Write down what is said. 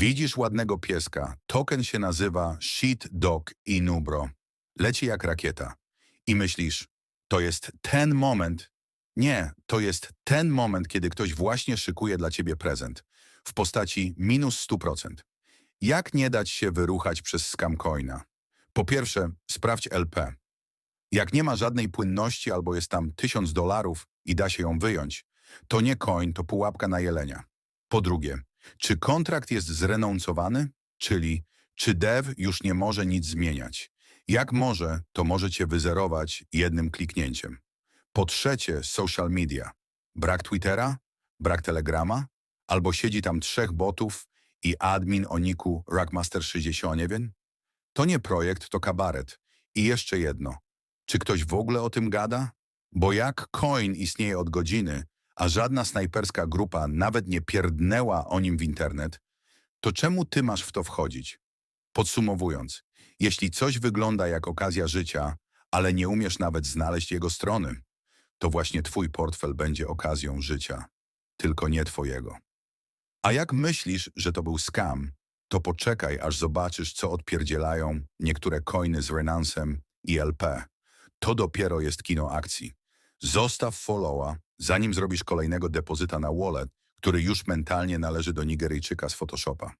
Widzisz ładnego pieska. Token się nazywa Shit Dog Inubro. Leci jak rakieta. I myślisz, to jest ten moment. Nie, to jest ten moment, kiedy ktoś właśnie szykuje dla ciebie prezent w postaci minus 100%. Jak nie dać się wyruchać przez scamcoina? Po pierwsze, sprawdź LP. Jak nie ma żadnej płynności albo jest tam 1000 dolarów i da się ją wyjąć, to nie coin, to pułapka na jelenia. Po drugie, czy kontrakt jest zrenouncowany? Czyli czy dev już nie może nic zmieniać? Jak może, to może cię wyzerować jednym kliknięciem. Po trzecie, social media. Brak Twittera? Brak Telegrama? Albo siedzi tam trzech botów i admin o niku Rackmaster69? To nie projekt, to kabaret. I jeszcze jedno. Czy ktoś w ogóle o tym gada? Bo jak coin istnieje od godziny, a żadna snajperska grupa nawet nie pierdnęła o nim w internet, to czemu ty masz w to wchodzić? Podsumowując, jeśli coś wygląda jak okazja życia, ale nie umiesz nawet znaleźć jego strony, to właśnie twój portfel będzie okazją życia, tylko nie twojego. A jak myślisz, że to był scam, to poczekaj, aż zobaczysz, co odpierdzielają niektóre coiny z Renansem i LP. To dopiero jest kino akcji. Zostaw followa, zanim zrobisz kolejnego depozyta na wallet, który już mentalnie należy do Nigeryjczyka z Photoshopa.